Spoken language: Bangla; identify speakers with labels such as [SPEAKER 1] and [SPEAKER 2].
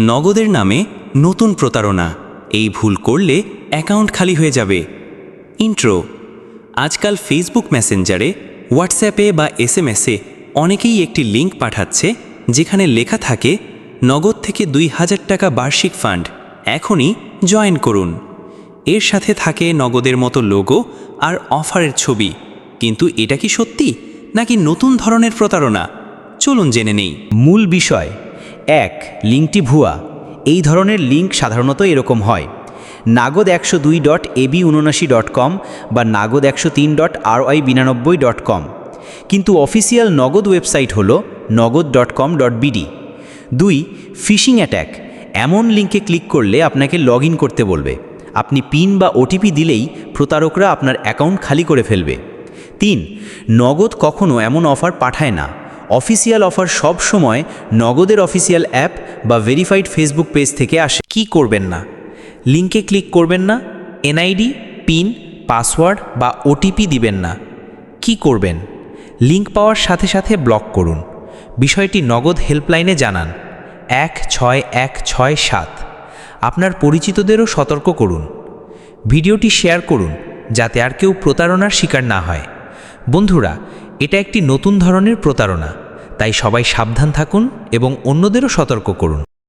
[SPEAKER 1] নগদের নামে নতুন প্রতারণা। এই ভুল করলে অ্যাকাউন্ট খালি হয়ে যাবে। ইন্ট্রো। আজকাল ফেসবুক মেসেঞ্জারে হোয়াটসঅ্যাপে বা এস এসএমএসে অনেকেই একটি লিঙ্ক পাঠাচ্ছে যেখানে লেখা থাকে, নগদ থেকে দুই হাজার টাকা বার্ষিক ফান্ড এখনই জয়েন করুন। এর সাথে থাকে নগদের মতো লোগো আর অফারের ছবি। কিন্তু এটা কি সত্যি? নাকি নতুন ধরনের প্রতারণা? চলুন জেনে নেই।
[SPEAKER 2] মূল বিষয় এক, লিঙ্কটি ভুয়া। এই ধরনের লিঙ্ক সাধারণত এরকম হয়। নাগদ একশো দুই ডট এবি উনআশি ডট কম বা নাগদ একশো তিন ডট আর ওয়াই বিরানব্বই ডট কম। কিন্তু অফিসিয়াল নগদ ওয়েবসাইট হল Nagad dot com dot B D দুই, ফিশিং অ্যাট্যাক। এমন লিঙ্কে ক্লিক করলে আপনাকে লগ করতে বলবে। আপনি পিন বা ওটিপি দিলেই প্রতারকরা আপনার অ্যাকাউন্ট খালি করে ফেলবে। তিন, নগদ কখনও এমন অফার পাঠায় না। অফিসিয়াল অফার সব সময় নগদের অফিসিয়াল অ্যাপ বা ভেরিফাইড ফেসবুক পেজ থেকে আসে।
[SPEAKER 3] কি করবেন না? লিঙ্কে ক্লিক করবেন না, এনআইডি, পিন, পাসওয়ার্ড বা ওটিপি দিবেন না। কি করবেন? লিঙ্ক পাওয়ার সাথে সাথে ব্লক করুন। বিষয়টি নগদ হেল্পলাইনে জানান। এক ছয় এক ছয় সাত। আপনার পরিচিতদেরও সতর্ক করুন। ভিডিওটি শেয়ার করুন, যাতে আর কেউ প্রতারণার শিকার না হয়। বন্ধুরা এটা একটি নতুন ধরনের প্রতারণা। তাই সবাই সাবধান থাকুন এবং অন্যদেরও সতর্ক করুন।